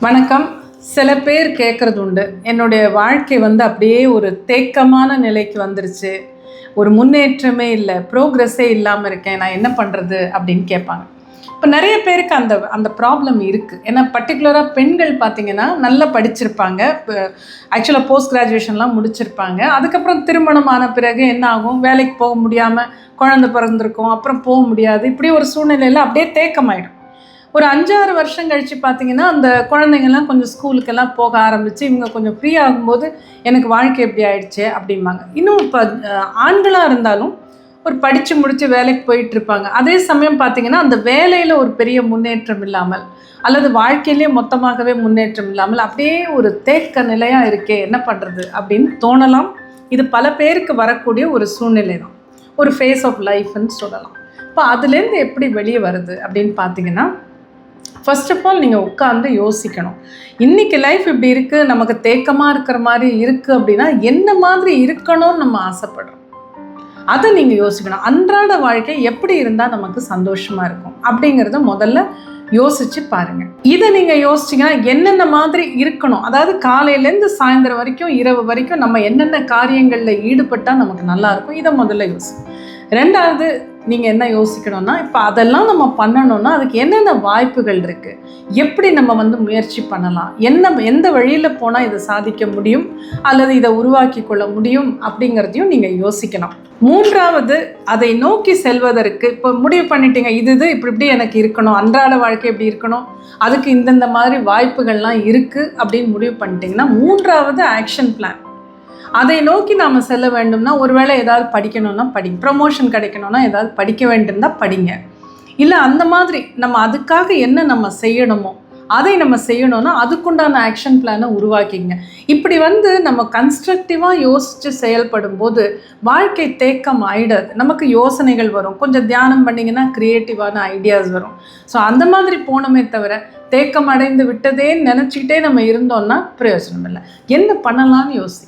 வணக்கம். சில பேர் கேட்குறது உண்டு என்னுடைய வாழ்க்கை வந்து அப்படியே ஒரு தேக்கமான நிலைக்கு வந்துருச்சு. ஒரு முன்னேற்றமே இல்லை ப்ரோக்ரஸே இல்லாமல் இருக்கேன் நான் என்ன பண்ணுறது அப்படின்னு கேட்பாங்க. இப்போ நிறைய பேருக்கு அந்த அந்த ப்ராப்ளம் இருக்குது ஏன்னா பர்டிகுலராக பெண்கள் பார்த்தீங்கன்னா நல்லா படிச்சிருப்பாங்க. இப்போ ஆக்சுவலாக போஸ்ட் கிராஜுவேஷன்லாம் முடிச்சிருப்பாங்க. அதுக்கப்புறம் திருமணம் ஆன பிறகு என்ன ஆகும்? வேலைக்கு போக முடியாமல் குழந்தை பிறந்திருக்கும் அப்புறம் போக முடியாது. இப்படி ஒரு சூழ்நிலையில் அப்படியே தேக்கமாயிடும். ஒரு அஞ்சாறு வருஷம் கழித்து பார்த்தீங்கன்னா அந்த குழந்தைங்கள்லாம் கொஞ்சம் ஸ்கூலுக்கெல்லாம் போக ஆரம்பித்து இவங்க கொஞ்சம் ஃப்ரீ ஆகும்போது எனக்கு வாழ்க்கை எப்படி ஆயிடுச்சு அப்படிம்பாங்க. இன்னும் இப்போ ஆண்களாக இருந்தாலும் ஒரு படித்து முடித்து வேலைக்கு போயிட்டு இருப்பாங்க. அதே சமயம் பார்த்தீங்கன்னா அந்த வேலையில் ஒரு பெரிய முன்னேற்றம் இல்லாமல் அல்லது வாழ்க்கையிலே மொத்தமாகவே முன்னேற்றம் இல்லாமல் அப்படியே ஒரு தேக்க நிலையாக இருக்கே என்ன பண்ணுறது அப்படின்னு தோணலாம். இது பல பேருக்கு வரக்கூடிய ஒரு சூழ்நிலை தான். ஒரு ஃபேஸ் ஆஃப் லைஃப்னு சொல்லலாம். இப்போ அதுலேருந்து எப்படி வெளியே வருது அப்படின்னு பார்த்தீங்கன்னா ஃபர்ஸ்ட் ஆஃப் ஆல் நீங்கள் உட்காந்து யோசிக்கணும். இன்றைக்கி லைஃப் இப்படி இருக்குது நமக்கு தேக்கமாக இருக்கிற மாதிரி இருக்குது அப்படின்னா என்ன மாதிரி இருக்கணும்னு நம்ம ஆசைப்படுறோம். அதை நீங்கள் யோசிக்கணும். அன்றாட வாழ்க்கை எப்படி இருந்தால் நமக்கு சந்தோஷமாக இருக்கும்? அப்படிங்கிறத முதல்ல யோசிச்சு பாருங்கள் இதை நீங்கள் யோசிச்சிங்கன்னா என்னென்ன மாதிரி இருக்கணும்? அதாவது காலையிலேருந்து சாயந்தரம் வரைக்கும் இரவு வரைக்கும் நம்ம என்னென்ன காரியங்களில் ஈடுபட்டால் நமக்கு நல்லா இருக்கும்? இதை முதல்ல யோசி ரெண்டாவது நீங்கள் என்ன யோசிக்கணும்னா இப்போ அதெல்லாம் நம்ம பண்ணணும்னா அதுக்கு என்னென்ன வாய்ப்புகள் இருக்குது எப்படி நம்ம வந்து முயற்சி பண்ணலாம்? என்ன எந்த வழியில் போனால் இதை சாதிக்க முடியும்? அல்லது இதை உருவாக்கி கொள்ள முடியும்? அப்படிங்கிறதையும் நீங்கள் யோசிக்கணும். மூன்றாவது அதை நோக்கி செல்வதற்கு இப்போ முடிவு பண்ணிட்டீங்க இது இது இப்படி இப்படி எனக்கு இருக்கணும். அன்றாட வாழ்க்கை எப்படி இருக்கணும்? அதுக்கு இந்தந்த மாதிரி வாய்ப்புகள்லாம் இருக்குது அப்படின்னு முடிவு பண்ணிட்டீங்கன்னா மூன்றாவது ஆக்ஷன் பிளான் அதை நோக்கி நாம் செல்ல வேண்டும்னா ஒருவேளை ஏதாவது படிக்கணும்னா படி ப்ரமோஷன் கிடைக்கணும்னா ஏதாவது படிக்க வேண்டியிருந்தா படிங்க. இல்லை அந்த மாதிரி நம்ம அதுக்காக என்ன நம்ம செய்யணுமோ அதை நம்ம செய்யணும்னா அதுக்குண்டான ஆக்ஷன் பிளானை உருவாக்கிங்க. இப்படி வந்து நம்ம கன்ஸ்ட்ரக்டிவாக யோசித்து செயல்படும் போது வாழ்க்கை தேக்கம் ஆயிடாது. நமக்கு யோசனைகள் வரும். கொஞ்சம் தியானம் பண்ணிங்கன்னா க்ரியேட்டிவான ஐடியாஸ் வரும். ஸோ அந்த மாதிரி போனோமே தவிர தேக்கம் அடைந்து விட்டதேன்னு நினச்சிக்கிட்டே நம்ம இருந்தோம்னா பிரயோஜனம் இல்லை என்ன பண்ணலான்னு யோசி